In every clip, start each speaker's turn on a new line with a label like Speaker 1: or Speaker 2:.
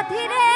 Speaker 1: সাথী রে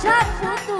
Speaker 1: আশা শুধু